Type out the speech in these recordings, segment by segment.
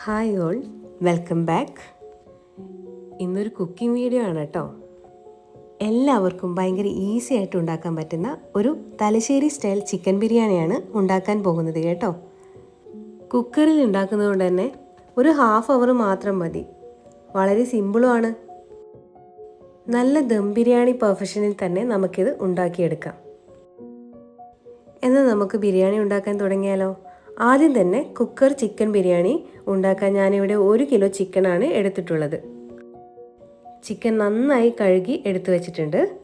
Hi all welcome back ഇന്നൊരു cooking video ആണ് കേട്ടോ. എല്ലാവർക്കും ഭയങ്കര ഈസി ആയിട്ട് ഉണ്ടാക്കാൻ പറ്റുന്ന ഒരു തലശ്ശേരി സ്റ്റൈൽ ചിക്കൻ ബിരിയാണിയാണ് ഉണ്ടാക്കാൻ പോകുന്നത് കേട്ടോ. കുക്കറിൽ ഉണ്ടാക്കുന്നതുകൊണ്ട് തന്നെ ഒരു ഹാഫ് അവർ മാത്രം മതി. വളരെ സിമ്പിളുമാണ് നല്ല ദം ബിരിയാണി പെർഫെക്ഷനിൽ തന്നെ നമുക്കിത് ഉണ്ടാക്കിയെടുക്കാം. എന്നാൽ നമുക്ക് ബിരിയാണി ഉണ്ടാക്കാൻ തുടങ്ങിയാലോ? ആദ്യം തന്നെ കുക്കർ ചിക്കൻ ബിരിയാണി ഉണ്ടാക്കാൻ ഞാനിവിടെ ഒരു കിലോ ചിക്കനാണ് എടുത്തിട്ടുള്ളത്. ചിക്കൻ നന്നായി കഴുകി എടുത്തു വച്ചിട്ടുണ്ട്.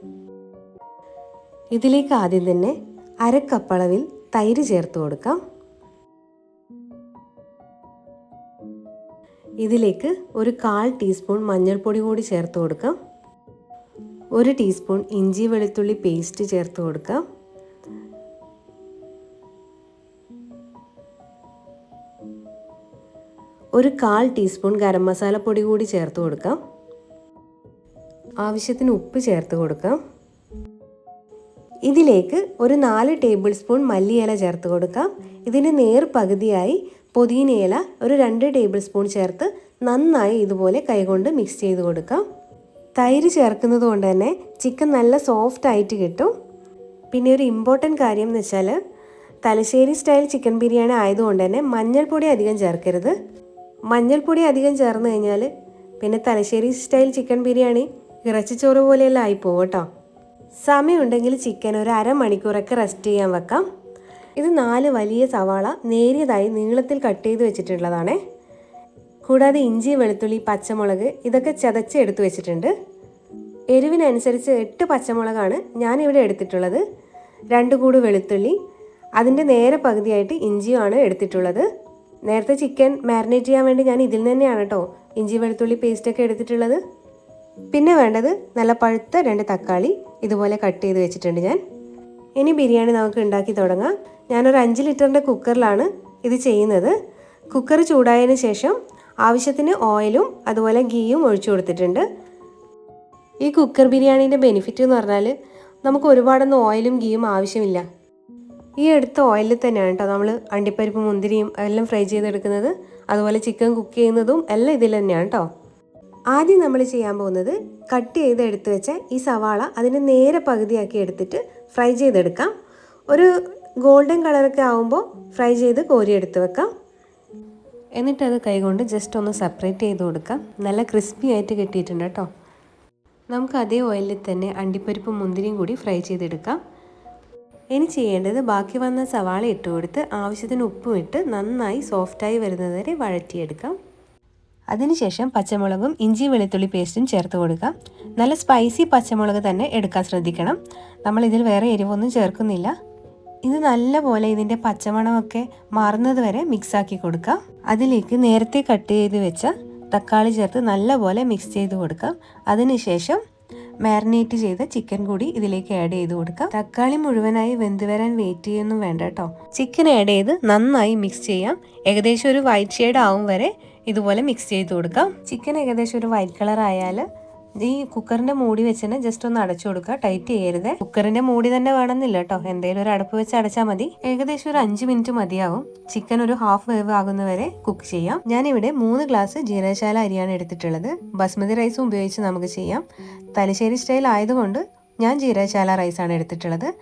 ഇതിലേക്ക് ആദ്യം തന്നെ അരക്കപ്പളവിൽ തൈര് ചേർത്ത് കൊടുക്കാം. ഇതിലേക്ക് ഒരു കാൽ ടീസ്പൂൺ മഞ്ഞൾപ്പൊടി കൂടി ചേർത്ത് കൊടുക്കാം. ഒരു ടീസ്പൂൺ ഇഞ്ചി വെളുത്തുള്ളി പേസ്റ്റ് ചേർത്ത് കൊടുക്കാം. ഒരു കാൽ ടീസ്പൂൺ ഗരം മസാല പൊടി കൂടി ചേർത്ത് കൊടുക്കാം. ആവശ്യത്തിന് ഉപ്പ് ചേർത്ത് കൊടുക്കാം. ഇതിലേക്ക് ഒരു നാല് ടേബിൾ സ്പൂൺ മല്ലിയില ചേർത്ത് കൊടുക്കാം. ഇതിന് നേർ പകുതിയായി പൊതിനയില ഒരു രണ്ട് ടേബിൾ സ്പൂൺ ചേർത്ത് നന്നായി ഇതുപോലെ കൈകൊണ്ട് മിക്സ് ചെയ്ത് കൊടുക്കാം. തൈര് ചേർക്കുന്നത് കൊണ്ട് തന്നെ ചിക്കൻ നല്ല സോഫ്റ്റ് ആയിട്ട് കിട്ടും. പിന്നെ ഒരു ഇമ്പോർട്ടന്റ് കാര്യം എന്ന് വെച്ചാൽ തലശ്ശേരി സ്റ്റൈൽ ചിക്കൻ ബിരിയാണി ആയതുകൊണ്ട് തന്നെ മഞ്ഞൾപ്പൊടി അധികം ചേർക്കരുത്. മഞ്ഞൾപ്പൊടി അധികം ചേർന്ന് കഴിഞ്ഞാൽ പിന്നെ തലശ്ശേരി സ്റ്റൈൽ ചിക്കൻ ബിരിയാണി ഇറച്ചിച്ചോറ് പോലെയെല്ലാം ആയിപ്പോവും കേട്ടോ. സമയമുണ്ടെങ്കിൽ ചിക്കൻ ഒരു അരമണിക്കൂറൊക്കെ റെസ്റ്റ് ചെയ്യാൻ വെക്കാം. ഇത് നാല് വലിയ സവാള നേരിയതായി നീളത്തിൽ കട്ട് ചെയ്ത് വെച്ചിട്ടുള്ളതാണ്. കൂടാതെ ഇഞ്ചി വെളുത്തുള്ളി പച്ചമുളക് ഇതൊക്കെ ചതച്ച് എടുത്തു വെച്ചിട്ടുണ്ട്. എരിവിനനുസരിച്ച് എട്ട് പച്ചമുളകാണ് ഞാനിവിടെ എടുത്തിട്ടുള്ളത്. രണ്ട് കൂട് വെളുത്തുള്ളി അതിന്റെ നേരെ പകുതിയായിട്ട് ഇഞ്ചിയുമാണ് എടുത്തിട്ടുള്ളത്. നേരത്തെ ചിക്കൻ മാരിനേറ്റ് ചെയ്യാൻ വേണ്ടി ഞാൻ ഇതിൽ തന്നെയാണ് കേട്ടോ ഇഞ്ചി വെളുത്തുള്ളി പേസ്റ്റൊക്കെ എടുത്തിട്ടുള്ളത്. പിന്നെ വേണ്ടത് നല്ല പഴുത്ത രണ്ട് തക്കാളി ഇതുപോലെ കട്ട് ചെയ്ത് വെച്ചിട്ടുണ്ട് ഞാൻ. ഇനി ബിരിയാണി നമുക്ക് ഉണ്ടാക്കി തുടങ്ങാം. ഞാനൊരു അഞ്ച് ലിറ്ററിന്റെ കുക്കറിലാണ് ഇത് ചെയ്യുന്നത്. കുക്കർ ചൂടായതിനു ശേഷം ആവശ്യത്തിന് ഓയിലും അതുപോലെ ഗീയും ഒഴിച്ചു കൊടുത്തിട്ടുണ്ട്. ഈ കുക്കർ ബിരിയാണീന്റെ ബെനിഫിറ്റ് എന്ന് പറഞ്ഞാൽ നമുക്ക് ഒരുപാടൊന്നും ഓയിലും ഗീയും ആവശ്യമില്ല. ഈ എടുത്ത ഓയിലിൽ തന്നെയാണ് കേട്ടോ നമ്മൾ അണ്ടിപ്പരിപ്പ് മുന്തിരിയും എല്ലാം ഫ്രൈ ചെയ്തെടുക്കുന്നത്. അതുപോലെ ചിക്കൻ കുക്ക് ചെയ്യുന്നതും എല്ലാം ഇതിൽ തന്നെയാണ് കേട്ടോ ആദ്യം നമ്മൾ ചെയ്യാൻ പോകുന്നത് കട്ട് ചെയ്ത് എടുത്തു വെച്ച ഈ സവാള അതിനെ നേരെ പകുതിയാക്കി എടുത്തിട്ട് ഫ്രൈ ചെയ്തെടുക്കാം. ഒരു ഗോൾഡൻ കളറൊക്കെ ആവുമ്പോൾ ഫ്രൈ ചെയ്ത് കോരിയെടുത്ത് വെക്കാം. എന്നിട്ടത് കൈകൊണ്ട് ജസ്റ്റ് ഒന്ന് സെപ്പറേറ്റ് ചെയ്ത് കൊടുക്കാം. നല്ല ക്രിസ്പി ആയിട്ട് കിട്ടിയിട്ടുണ്ട് കേട്ടോ നമുക്ക് അതേ ഓയിലിൽ തന്നെ അണ്ടിപ്പരിപ്പും മുന്തിരിയും കൂടി ഫ്രൈ ചെയ്തെടുക്കാം. ഇനി ചെയ്യേണ്ടത് ബാക്കി വന്ന സവാള ഇട്ട് കൊടുത്ത് ആവശ്യത്തിന് ഉപ്പും ഇട്ട് നന്നായി സോഫ്റ്റായി വരുന്നതുവരെ വഴറ്റിയെടുക്കാം. അതിനുശേഷം പച്ചമുളകും ഇഞ്ചി വെളുത്തുള്ളി പേസ്റ്റും ചേർത്ത് കൊടുക്കാം. നല്ല സ്പൈസി പച്ചമുളക് തന്നെ എടുക്കാൻ ശ്രദ്ധിക്കണം. നമ്മൾ ഇതിൽ വേറെ എരിവൊന്നും ചേർക്കുന്നില്ല. ഇത് നല്ലപോലെ ഇതിന്റെ പച്ചമണമൊക്കെ മാറുന്നത് വരെ മിക്സാക്കി കൊടുക്കാം. അതിലേക്ക് നേരത്തെ കട്ട് ചെയ്ത് വെച്ച തക്കാളി ചേർത്ത് നല്ലപോലെ മിക്സ് ചെയ്ത് കൊടുക്കാം. അതിനുശേഷം മാരിനേറ്റ് ചെയ്ത ചിക്കൻ കൂടി ഇതിലേക്ക് ആഡ് ചെയ്ത് കൊടുക്കാം. തക്കാളി മുഴുവനായി വെന്ത് വരാൻ വെയിറ്റ് ചെയ്യൊന്നും വേണ്ട കേട്ടോ ചിക്കൻ ആഡ് ചെയ്ത് നന്നായി മിക്സ് ചെയ്യാം. ഏകദേശം ഒരു വൈറ്റ് ഷെയ്ഡ് ആവും വരെ ഇതുപോലെ മിക്സ് ചെയ്ത് കൊടുക്കാം. ചിക്കൻ ഏകദേശം ഒരു വൈറ്റ് കളർ ആയാൽ ഈ കുക്കറിന്റെ മൂടി വെച്ച് തന്നെ ജസ്റ്റ് ഒന്ന് അടച്ചു കൊടുക്കുക. ടൈറ്റ് ചെയ്യരുത്. കുക്കറിന്റെ മൂടി തന്നെ വേണമെന്നില്ല കേട്ടോ. എന്തെങ്കിലും ഒരു അടപ്പ് വെച്ച് അടച്ചാൽ മതി. ഏകദേശം ഒരു അഞ്ച് മിനിറ്റ് മതിയാവും. ചിക്കൻ ഒരു ഹാഫ് വേവ് ആകുന്നവരെ കുക്ക് ചെയ്യാം. ഞാൻ ഇവിടെ മൂന്ന് ഗ്ലാസ് ജീരകശാല അരിയാണ് എടുത്തിട്ടുള്ളത്. ബസ്മതി റൈസും ഉപയോഗിച്ച് നമുക്ക് ചെയ്യാം. തലശ്ശേരി സ്റ്റൈൽ ആയതുകൊണ്ട് ഞാൻ ജീരകശാല റൈസാണ് എടുത്തിട്ടുള്ളത്.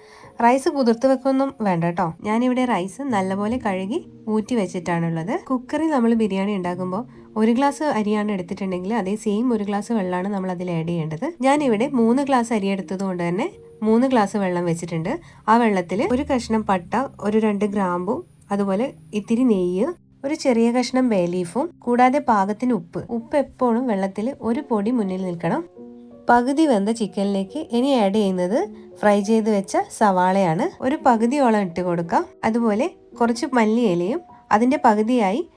റൈസ് കുതിർത്ത് വെക്കൊന്നും വേണ്ട കേട്ടോ. ഞാനിവിടെ റൈസ് നല്ലപോലെ കഴുകി ഊറ്റി വെച്ചിട്ടാണുള്ളത്. കുക്കറിൽ നമ്മൾ ബിരിയാണി ഉണ്ടാക്കുമ്പോൾ ഒരു ഗ്ലാസ് അരിയാണ് എടുത്തിട്ടുണ്ടെങ്കിൽ അതേ സെയിം ഒരു ഗ്ലാസ് വെള്ളമാണ് നമ്മൾ അതിൽ ആഡ് ചെയ്യേണ്ടത്. ഞാനിവിടെ മൂന്ന് ഗ്ലാസ് അരി എടുത്തത് കൊണ്ട് തന്നെ മൂന്ന് ഗ്ലാസ് വെള്ളം വെച്ചിട്ടുണ്ട്. ആ വെള്ളത്തിൽ ഒരു കഷ്ണം പട്ട ഒരു രണ്ട് ഗ്രാമ്പും അതുപോലെ ഇത്തിരി നെയ്യ് ഒരു ചെറിയ കഷ്ണം ബേലീഫും കൂടാതെ പാകത്തിന് ഉപ്പ്. ഉപ്പ് എപ്പോഴും വെള്ളത്തിൽ ഒരു പൊടി മുന്നിൽ നിൽക്കണം. പകുതി വെന്ത ചിക്കനിലേക്ക് ഇനി ആഡ് ചെയ്യുന്നത് ഫ്രൈ ചെയ്ത് വെച്ച സവാളയാണ്. ഒരു പകുതിയോളം ഇട്ട് കൊടുക്കാം. അതുപോലെ കുറച്ച് മല്ലിയിലയും അതിന്റെ പകുതിയായി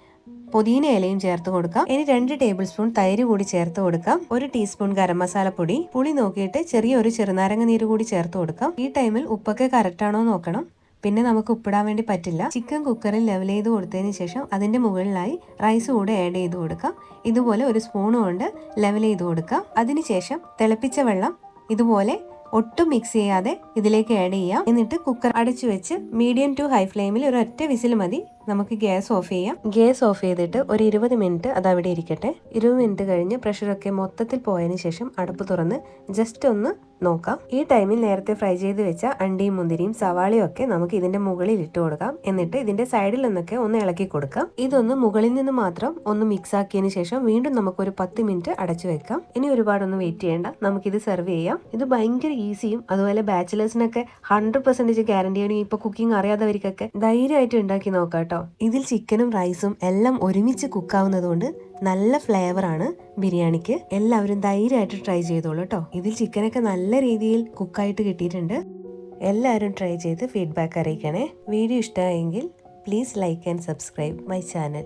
പുതിന ഇലയും ചേർത്ത് കൊടുക്കാം. ഇനി രണ്ട് ടേബിൾ സ്പൂൺ തൈര് കൂടി ചേർത്ത് കൊടുക്കാം. ഒരു ടീസ്പൂൺ ഗരം മസാല പൊടി. പുളി നോക്കിയിട്ട് ചെറിയൊരു ചെറുനാരങ്ങ നീര് കൂടി ചേർത്ത് കൊടുക്കാം. ഈ ടൈമിൽ ഉപ്പൊക്കെ കറക്റ്റ് ആണോ നോക്കണം. പിന്നെ നമുക്ക് ഉപ്പിടാൻ വേണ്ടി പറ്റില്ല. ചിക്കൻ കുക്കറിൽ ലെവൽ ചെയ്ത് കൊടുത്തതിന് ശേഷം അതിന്റെ മുകളിലായി റൈസ് കൂടെ ആഡ് ചെയ്ത് കൊടുക്കാം. ഇതുപോലെ ഒരു സ്പൂൺ കൊണ്ട് ലെവൽ ചെയ്ത് കൊടുക്കാം. അതിനുശേഷം തിളപ്പിച്ച വെള്ളം ഇതുപോലെ ഒട്ടും മിക്സ് ചെയ്യാതെ ഇതിലേക്ക് ആഡ് ചെയ്യാം. എന്നിട്ട് കുക്കർ അടച്ചു വെച്ച് മീഡിയം ടു ഹൈ ഫ്ലെയിമിൽ ഒരു ഒറ്റ വിസിൽ മതി. നമുക്ക് ഗ്യാസ് ഓഫ് ചെയ്യാം. ഗ്യാസ് ഓഫ് ചെയ്തിട്ട് ഒരു ഇരുപത് മിനിറ്റ് അത് അവിടെ ഇരിക്കട്ടെ. ഇരുപത് മിനിറ്റ് കഴിഞ്ഞ് പ്രഷറൊക്കെ മൊത്തത്തിൽ പോയതിന് ശേഷം അടുപ്പ് തുറന്ന് ജസ്റ്റ് ഒന്ന് നോക്കാം. ഈ ടൈമിൽ നേരത്തെ ഫ്രൈ ചെയ്ത് വെച്ച അണ്ടിയും മുന്തിരിയും സവാളയും ഒക്കെ നമുക്ക് ഇതിന്റെ മുകളിൽ ഇട്ട് കൊടുക്കാം. എന്നിട്ട് ഇതിന്റെ സൈഡിൽ നിന്നൊക്കെ ഒന്ന് ഇളക്കി കൊടുക്കാം. ഇതൊന്ന് മുകളിൽ നിന്ന് മാത്രം ഒന്ന് മിക്സ് ആക്കിയതിന് ശേഷം വീണ്ടും നമുക്ക് ഒരു പത്ത് മിനിറ്റ് അടച്ചു വെക്കാം. ഇനി ഒരുപാടൊന്നും വെയിറ്റ് ചെയ്യേണ്ട. നമുക്ക് ഇത് സെർവ് ചെയ്യാം. ഇത് ഭയങ്കര ഈസിയും അതുപോലെ ബാച്ചിലേഴ്സിനൊക്കെ ഹൺഡ്രഡ് പെർസെന്റേജ് ഗ്യാരണ്ടിയാണ് ഇപ്പൊ കുക്കിംഗ് അറിയാത്തവർക്കൊക്കെ ധൈര്യമായിട്ട് ഉണ്ടാക്കി നോക്കാം കേട്ടോ ഇതിൽ ചിക്കനും റൈസും എല്ലാം ഒരുമിച്ച് കുക്കാവുന്നത് നല്ല ഫ്ലേവറാണ് ബിരിയാണിക്ക്. എല്ലാവരും ധൈര്യമായിട്ട് ട്രൈ ചെയ്തോളൂ കേട്ടോ ഇതിൽ ചിക്കനൊക്കെ നല്ല രീതിയിൽ കുക്കായിട്ട് കിട്ടിയിട്ടുണ്ട്. എല്ലാവരും ട്രൈ ചെയ്ത് ഫീഡ്ബാക്ക് അറിയിക്കണേ. വീഡിയോ ഇഷ്ടമായെങ്കിൽ please like and subscribe my channel